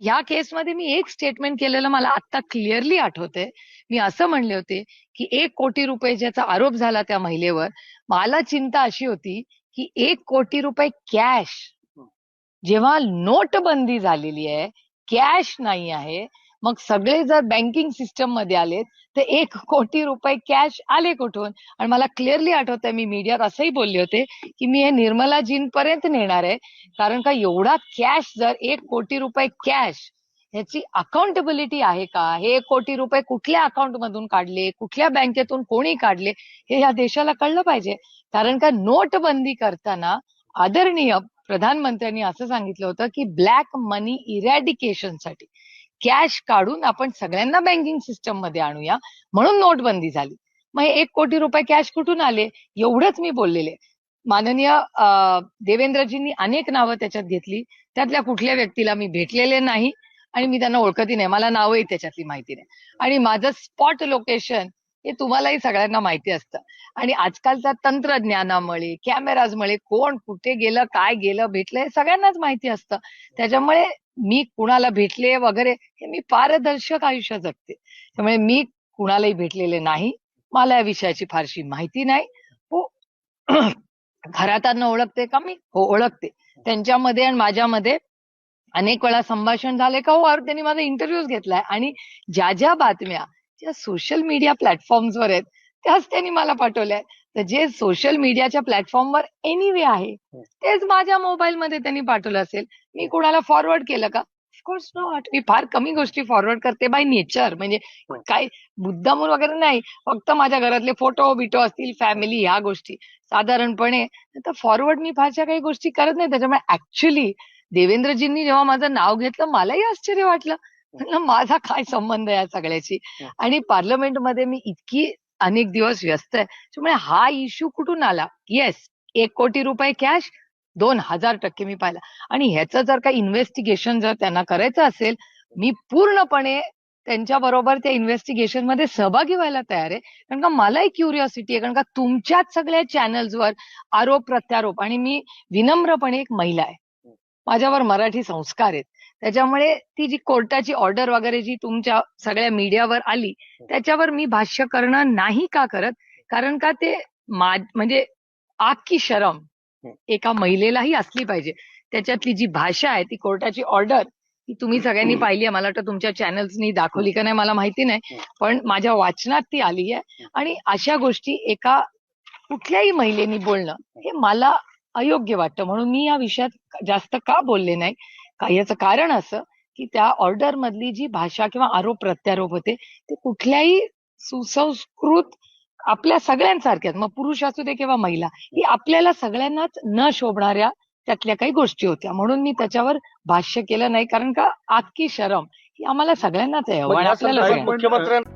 ह्या केसमध्ये मी एक स्टेटमेंट केलेलं मला आता क्लिअरली आठवतंय. मी असं म्हणले होते की एक कोटी रुपये ज्याचा आरोप झाला त्या महिलेवर मला चिंता अशी होती की एक कोटी रुपये कॅश जेव्हा नोटबंदी झालेली आहे कॅश नाही आहे मग सगळे जर बँकिंग सिस्टममध्ये आले तर एक कोटी रुपये कॅश आले कुठून? आणि मला क्लिअरली आठवतंय मी मीडियात असंही बोलले होते की मी हे निर्मलाजींपर्यंत पर्यंत नेणार आहे. कारण का एवढा कॅश जर एक कोटी रुपये कॅश ह्याची अकाउंटेबिलिटी आहे का? हे एक कोटी रुपये कुठल्या अकाउंट मधून काढले? कुठल्या बँकेतून कोणी काढले? हे या देशाला कळलं पाहिजे. कारण का नोटबंदी करताना आदरणीय प्रधानमंत्र्यांनी असं सांगितलं होतं की ब्लॅक मनी इरॅडिकेशनसाठी. कॅश काढून आपण सगळ्यांना बँकिंग सिस्टममध्ये आणूया म्हणून नोटबंदी झाली. मग एक कोटी रुपये कॅश कुठून आले? एवढंच मी बोललेले. माननीय देवेंद्रजींनी अनेक नावं त्याच्यात घेतली. त्यातल्या कुठल्या व्यक्तीला मी भेटलेले नाही आणि मी त्यांना ओळखतही नाही. मला नावही त्याच्यातली माहिती नाही. आणि माझं स्पॉट लोकेशन हे तुम्हालाही सगळ्यांना माहिती असतं. आणि आजकालच्या तंत्रज्ञानामुळे कॅमेराजमुळे कोण कुठे गेलं काय गेलं भेटलं हे सगळ्यांनाच माहिती असतं. त्याच्यामुळे मी कुणाला भेटले वगैरे हे मी पारदर्शक आयुष्य जगते. त्यामुळे मी कुणालाही भेटलेले नाही. मला या विषयाची फारशी माहिती नाही. हो घरातांना ओळखते का? मी हो ओळखते. त्यांच्यामध्ये आणि माझ्यामध्ये अनेक वेळा संभाषण झाले का? हो और त्यांनी माझा इंटरव्ह्यूज घेतलाय. आणि ज्या ज्या बातम्या ज्या सोशल मीडिया प्लॅटफॉर्मवर आहेत त्याच त्यांनी मला पाठवल्या तर जे सोशल मीडियाच्या प्लॅटफॉर्मवर एनिवे आहे तेच माझ्या मोबाईलमध्ये त्यांनी पाठवलं असेल. मी कुणाला फॉरवर्ड केलं का? ऑफकोर्स नॉट मी फार कमी गोष्टी फॉरवर्ड करते बाय नेचर म्हणजे काय मुद्दामून वगैरे नाही. फक्त माझ्या घरातले फोटो बिटो असतील फॅमिली ह्या गोष्टी. साधारणपणे तर फॉरवर्ड मी फारशा काही गोष्टी करत नाही. त्याच्यामुळे ऍक्च्युली देवेंद्रजींनी जेव्हा माझं नाव घेतलं मलाही आश्चर्य वाटलं. म्हणलं माझा काय संबंध आहे या सगळ्याची आणि पार्लमेंटमध्ये मी इतकी अनेक दिवस व्यस्त आहे. त्यामुळे हा इश्यू कुठून आला? येस एक कोटी रुपये कॅश दोन हजार टक्के मी पाहिला. आणि ह्याचं जर काही इन्व्हेस्टिगेशन जर त्यांना करायचं असेल मी पूर्णपणे त्यांच्या बरोबर त्या इन्व्हेस्टिगेशनमध्ये सहभागी व्हायला तयार आहे. कारण का मलाही क्युरिओसिटी आहे. कारण का तुमच्याच सगळ्या चॅनल्सवर आरोप प्रत्यारोप आणि मी विनम्रपणे एक महिला आहे. माझ्यावर मराठी संस्कार आहेत. त्याच्यामुळे ती जी कोर्टाची ऑर्डर वगैरे जी तुमच्या सगळ्या मीडियावर आली त्याच्यावर मी भाष्य करणं नाही का करत? कारण का ते म्हणजे आपकी शरम एका महिलेलाही असली पाहिजे. त्याच्यातली जी भाषा आहे ती कोर्टाची ऑर्डर ती तुम्ही सगळ्यांनी पाहिली आहे. मला वाटतं तुमच्या चॅनल्सनी दाखवली का नाही मला माहिती नाही. पण माझ्या वाचनात ती आली आहे. आणि अशा गोष्टी एका कुठल्याही महिलेनी बोलणं हे मला अयोग्य वाटतं. म्हणून मी या विषयात जास्त का बोलले नाही? याचं कारण असं की त्या ऑर्डर मधली जी भाषा किंवा आरोप प्रत्यारोप होते ते कुठल्याही सुसंस्कृत आपल्या सगळ्यांसारख्यात मग पुरुष असू दे किंवा महिला ही आपल्याला सगळ्यांनाच न शोभणाऱ्या त्यातल्या काही गोष्टी होत्या. म्हणून मी त्याच्यावर भाष्य केलं नाही. कारण का आखी शरम ही आम्हाला सगळ्यांनाच आहे. मुख्यमंत्र्यांना